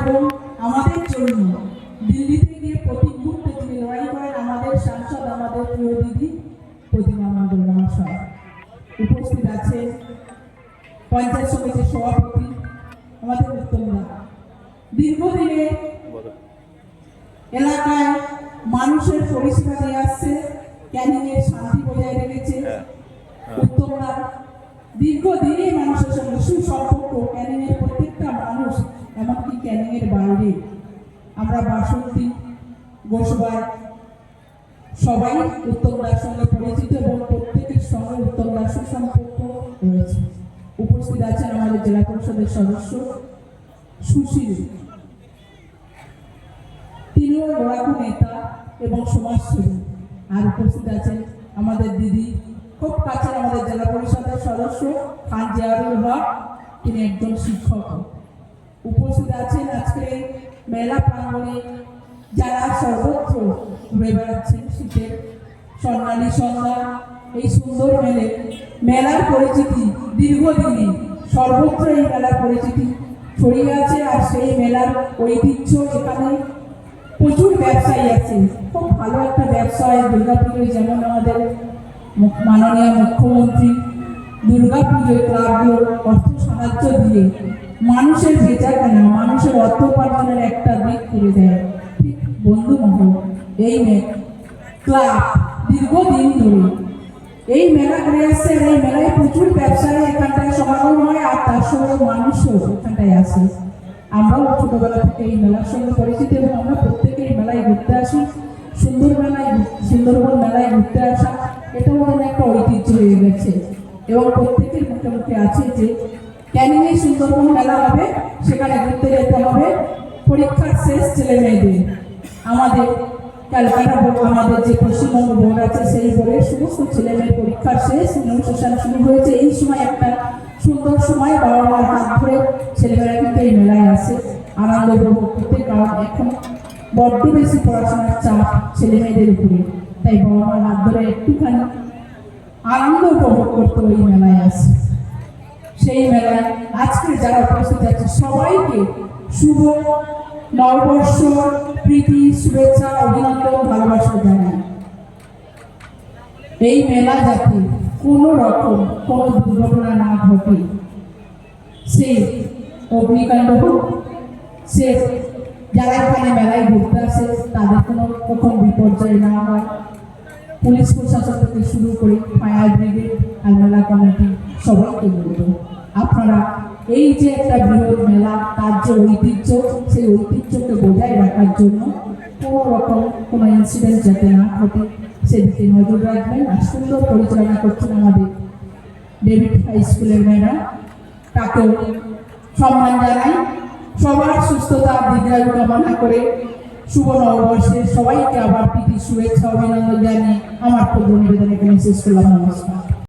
এবং আমাদের জন্য দিল্লিতে গিয়ে প্রতি মুহূর্তে তিনি লড়াই করেন আমাদের সাংসদ আমাদের প্রিয় দিদি প্রতিমা মণ্ডল মহাশয়। উপস্থিত আছে পঞ্চায়েত সমিতির সভাপতি আমাদের উত্তমদা। দীর্ঘদিনে এলাকায় মানুষের পরিষেবা দিয়ে আসছে ক্যানিং এর শান্তি বজায় রেখেছে। উত্তমরা দীর্ঘদিনই মানুষের সঙ্গে সুসম্পর্ক ক্যানিং এর প্রত্যেকটা মানুষ এমনকি ক্যানিং বাইরে। আমরা বাসন্তী গোসবাই সবাই উত্তমদার সঙ্গে পরিচিত এবং প্রত্যেকের সঙ্গে উত্তমদার সুসম্পর্ক রয়েছে। উপস্থিত আছেন আমাদের জেলা পরিষদের সদস্য সুশীল। তিনিও লড়াকু নেতা এবং সমাজসেবী। আর উপস্থিত আছেন আমাদের দিদি, খুব কাছের আমাদের জেলা পরিষদের সদস্য খান জিয়ারুল হক। তিনি একজন শিক্ষক। উপস্থিত আছেন আজকে মেলা প্রাঙ্গণে যারা সর্বত্র ঘুরে বেড়াচ্ছেন শীতের স্বর্ণালী সন্ধ্যা এই সুন্দর মেলে, মেলার পরিচিতি দীর্ঘদিনে সর্বত্র এই মেলার পরিচিতি ছড়িয়ে আছে আর সেই মেলার ঐতিহ্য এখানে প্রচুর ব্যবসায়ী আছে। খুব ভালো একটা ব্যবসা হয় দুর্গাপুজোয়, যেমন আমাদের মাননীয় মুখ্যমন্ত্রী দুর্গাপুজোয় ক্লাবগুলো অর্থ সাহায্য দিয়ে মানুষের বেচা কেনা? মানুষের অর্থ উপার্জনের একটা দিক করে দেয় ঠিক বন্ধু মহল, এই মে- ক্লাব, দীর্ঘদিন ধরে। এই মেলা ঘুরে আসছে, এই মেলায় প্রচুর ব্যবসায়ী এখানটায় সমাগম হয়, আর তার সঙ্গে মানুষও এখানটায় আসে। আমরাও ছোটবেলা থেকে এই মেলার সঙ্গে পরিচিত এবং আমরা প্রত্যেকে এই মেলায় ঘুরতে আসি। সুন্দর মেলায় সুন্দরবন মেলায় ঘুরতে আসা, এটাও আমাদের একটা ঐতিহ্য হয়ে গেছে। এবং প্রত্যেকের মুখে মুখে আছে যে ক্যানিংয়ে সুন্দরবন মেলা হবে, সেখানে ঘুরতে যেতে হবে। পরীক্ষার শেষ ছেলে মেয়েদের আমাদের ক্যালকাটা বোর্ড আমাদের যে পশ্চিমবঙ্গ বোর্ড আছে, সেই বোর্ডের সমস্ত ছেলে মেয়ের পরীক্ষার শেষ সেশন শুরু হয়েছে। এই সময় একটা সুন্দর সময় বাবা মার হাত ধরে ছেলেমেয়েরা কিন্তু এই মেলায় আসে, আনন্দ উপভোগ করতে। কারণ এখন বড্ড বেশি পড়াশোনার চাপ ছেলে মেয়েদের উপরে। তাই বাবা মার হাত ধরে একটুখানি আনন্দ উপভোগ করতে ওই মেলায় আসে। সেই মেলায় আজকে যারা উপস্থিত আছে, সবাইকে শুভ নববর্ষ, প্রীতি, শুভেচ্ছা, অভিনন্দন, ভালোবাসা জানাই। এই মেলা যাতে কোনো রকম কোনো দুর্ঘটনা না ঘটে, সে অগ্নিকাণ্ড হোক, সে যারা এখানে মেলায় ঘুরতে আসে, তাদের কোনো কখন বিপর্যয় না হয়। পুলিশ প্রশাসন থেকে শুরু করে ফায়ার ব্রিগেড, আর মেলা কমিটি সবাইকে বলব। আপনারা এই যে একটা বৃহৎ মেলা, তার যে ঐতিহ্য, সেই ঐতিহ্যকে বজায় রাখার জন্য কোনো রকম কোনো ইনসিডেন্ট যাতে না ঘটে, সেদিকে নজর রাখবেন। আর সুন্দর পরিচালনা করছেন আমাদের ডেভিড হাই স্কুলের ম্যাডাম। তাকেও সম্মান জানাই। সবার সুস্থতা, দীর্ঘায়ু কামনা করে শুভ নববর্ষে সবাইকে আবার প্রীতি, শুভেচ্ছা, অভিনন্দন জানিয়ে আমার ক্ষুদ্র নিবেদন এখানে শেষ করলাম। নমস্কার।